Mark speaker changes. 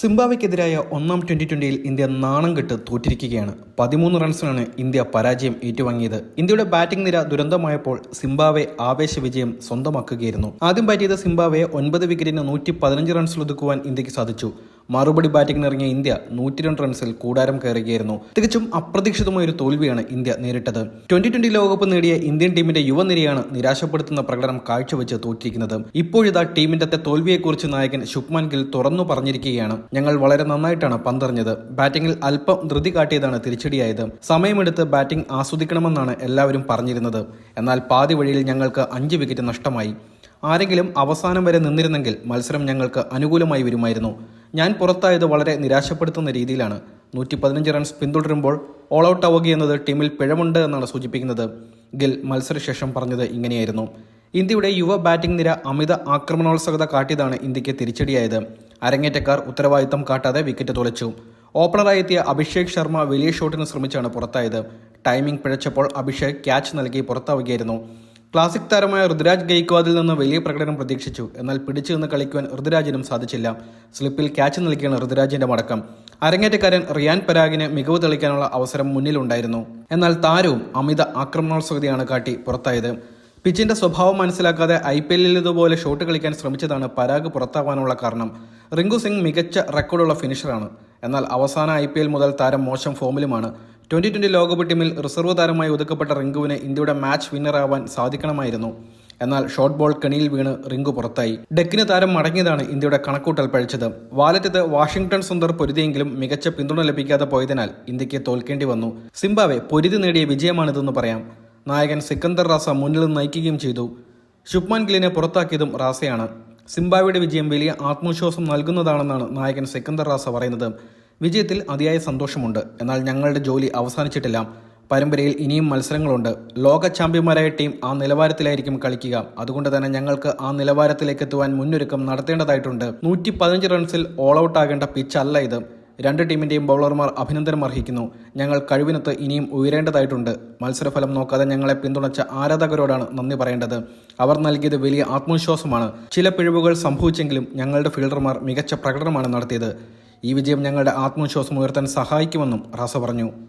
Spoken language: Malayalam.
Speaker 1: സിംബാബ്വെക്കെതിരായ ഒന്നാം ട്വന്റി ട്വന്റിയിൽ ഇന്ത്യ നാണം കെട്ട് തോറ്റിരിക്കുകയാണ്. പതിമൂന്ന് റൺസിനാണ് ഇന്ത്യ പരാജയം ഏറ്റുവാങ്ങിയത്. ഇന്ത്യയുടെ ബാറ്റിംഗ് നിര ദുരന്തമായപ്പോൾ സിംബാബ്വെ ആവേശ വിജയം സ്വന്തമാക്കുകയായിരുന്നു. ആദ്യം ബാറ്റ് ചെയ്ത സിംബാബ്വെ ഒൻപത് വിക്കറ്റിന് നൂറ്റി പതിനഞ്ച് റൺസിൽ ഒതുക്കുവാൻ ഇന്ത്യയ്ക്ക് സാധിച്ചു. മറുപടി ബാറ്റിംഗിന് ഇറങ്ങിയ ഇന്ത്യ നൂറ്റി രണ്ട് റൺസിൽ കൂടാരം കയറുകയായിരുന്നു. തികച്ചും അപ്രതീക്ഷിതമായ ഒരു തോൽവിയാണ് ഇന്ത്യ നേരിട്ടത്. ട്വന്റി ട്വന്റി ലോകകപ്പ് നേടിയ ഇന്ത്യൻ ടീമിന്റെ യുവനിരയാണ് നിരാശപ്പെടുത്തുന്ന പ്രകടനം കാഴ്ചവെച്ച് തോറ്റിരിക്കുന്നത്. ഇപ്പോഴിതാ ടീമിന്റെ തോൽവിയെക്കുറിച്ച് നായകൻ ശുഭ്മാൻ ഗിൽ തുറന്നു പറഞ്ഞിരിക്കുകയാണ്. ഞങ്ങൾ വളരെ നന്നായിട്ടാണ് പന്തറിഞ്ഞത്. ബാറ്റിംഗിൽ അല്പം ധൃതി കാട്ടിയതാണ് തിരിച്ചടിയായത്. സമയമെടുത്ത് ബാറ്റിംഗ് ആസ്വദിക്കണമെന്നാണ് എല്ലാവരും പറഞ്ഞിരുന്നത്. എന്നാൽ പാതി വഴിയിൽ ഞങ്ങൾക്ക് അഞ്ച് വിക്കറ്റ് നഷ്ടമായി. ആരെങ്കിലും അവസാനം വരെ നിന്നിരുന്നെങ്കിൽ മത്സരം ഞങ്ങൾക്ക് അനുകൂലമായി വരുമായിരുന്നു. ഞാൻ പുറത്തായത് വളരെ നിരാശപ്പെടുത്തുന്ന രീതിയിലാണ്. നൂറ്റി പതിനഞ്ച് റൺസ് പിന്തുടരുമ്പോൾ ഓൾ ഔട്ട് ആവുകയെന്നത് ടീമിൽ പിഴവുണ്ട് എന്നാണ് സൂചിപ്പിക്കുന്നത്. ഗിൽ മത്സരശേഷം പറഞ്ഞത് ഇങ്ങനെയായിരുന്നു. ഇന്ത്യയുടെ യുവ ബാറ്റിംഗ് നിര അമിത ആക്രമണോത്സുകത കാട്ടിയതാണ് ഇന്ത്യയ്ക്ക് തിരിച്ചടിയായത്. അരങ്ങേറ്റക്കാർ ഉത്തരവാദിത്തം കാട്ടാതെ വിക്കറ്റ് തുളച്ചു. ഓപ്പണറായി എത്തിയ അഭിഷേക് ശർമ്മ വലിയ ഷോട്ടിന് ശ്രമിച്ചാണ് പുറത്തായത്. ടൈമിംഗ് പിഴച്ചപ്പോൾ അഭിഷേക് ക്യാച്ച് നൽകി പുറത്താവുകയായിരുന്നു. ക്ലാസിക് താരമായ ഋതുരാജ് ഗെയ്ക്വാദിൽ നിന്ന് വലിയ പ്രകടനം പ്രതീക്ഷിച്ചു. എന്നാൽ പിടിച്ചു നിന്ന് കളിക്കുവാൻ ഋതുരാജിനും സാധിച്ചില്ല. സ്ലിപ്പിൽ ക്യാച്ച് നൽകിയാണ് ഋതുരാജിന്റെ മടക്കം. അരങ്ങേറ്റക്കാരൻ റിയാൻ പരാഗിന് മികവ് തെളിക്കാനുള്ള അവസരം മുന്നിലുണ്ടായിരുന്നു. എന്നാൽ താരവും അമിത ആക്രമണോത്സുകതയാണ് കാട്ടി പുറത്തായത്. പിച്ചിന്റെ സ്വഭാവം മനസ്സിലാക്കാതെ ഐ പി എല്ലിൽ ഇതുപോലെ ഷോട്ട് കളിക്കാൻ ശ്രമിച്ചതാണ് പരാഗ് പുറത്താവാനുള്ള കാരണം. റിങ്കു സിംഗ് മികച്ച റെക്കോർഡുള്ള ഫിനിഷറാണ്. എന്നാൽ അവസാന ഐ പി എൽ മുതൽ താരം മോശം ഫോമിലുമാണ്. ട്വന്റി ട്വന്റി ലോകകപ്പ് ടീമിൽ റിസർവ് താരമായി ഒതുക്കപ്പെട്ട റിങ്കുവിന് ഇന്ത്യയുടെ മാച്ച് വിന്നറാവാൻ സാധിക്കണമായിരുന്നു. എന്നാൽ ഷോർട്ട് ബോൾ കെണിയിൽ വീണ് റിങ്കു പുറത്തായി. ഡെക്കിന് താരം മടങ്ങിയതാണ് ഇന്ത്യയുടെ കണക്കൂട്ടൽ പഴിച്ചത്. വാലറ്റത്ത് വാഷിംഗ്ടൺ സുന്ദർ പൊരുതിയെങ്കിലും മികച്ച പിന്തുണ ലഭിക്കാതെ പോയതിനാൽ ഇന്ത്യയ്ക്ക് തോൽക്കേണ്ടി വന്നു. സിംബാവെ പൊരുതി നേടിയ വിജയമാണിതെന്ന് പറയാം. നായകൻ സിക്കന്ദർ റാസ മുന്നിൽ നയിക്കുകയും ചെയ്തു. ശുഭ്മാൻ ഗില്ലിനെ പുറത്താക്കിയതും റാസയാണ്. സിംബാവയുടെ വിജയം വലിയ ആത്മവിശ്വാസം നൽകുന്നതാണെന്നാണ് നായകൻ സിക്കന്ദർ റാസ പറയുന്നത്. വിജയത്തിൽ അതിയായ സന്തോഷമുണ്ട്. എന്നാൽ ഞങ്ങളുടെ ജോലി അവസാനിച്ചിട്ടില്ല. പരമ്പരയിൽ ഇനിയും മത്സരങ്ങളുണ്ട്. ലോക ചാമ്പ്യന്മാരായ ടീം ആ നിലവാരത്തിലായിരിക്കും കളിക്കുക. അതുകൊണ്ട് തന്നെ ഞങ്ങൾക്ക് ആ നിലവാരത്തിലേക്ക് എത്തുവാൻ മുന്നൊരുക്കം നടത്തേണ്ടതായിട്ടുണ്ട്. നൂറ്റി പതിനഞ്ച് റൺസിൽ ഓൾ ഔട്ട് ആകേണ്ട പിച്ച് അല്ല ഇത്. രണ്ട് ടീമിന്റെയും ബൗളർമാർ അഭിനന്ദനം അർഹിക്കുന്നു. ഞങ്ങൾ കഴിവിനത്ത് ഇനിയും ഉയരേണ്ടതായിട്ടുണ്ട്. മത്സരഫലം നോക്കാതെ ഞങ്ങളെ പിന്തുണച്ച ആരാധകരോടാണ് നന്ദി പറയേണ്ടത്. അവർ നൽകിയത് വലിയ ആത്മവിശ്വാസമാണ്. ചില പിഴവുകൾ സംഭവിച്ചെങ്കിലും ഞങ്ങളുടെ ഫീൽഡർമാർ മികച്ച പ്രകടനമാണ് നടത്തിയത്. ഈ വിജയം ഞങ്ങളുടെ ആത്മവിശ്വാസം ഉയർത്താൻ സഹായിക്കുമെന്നും റാസ പറഞ്ഞു.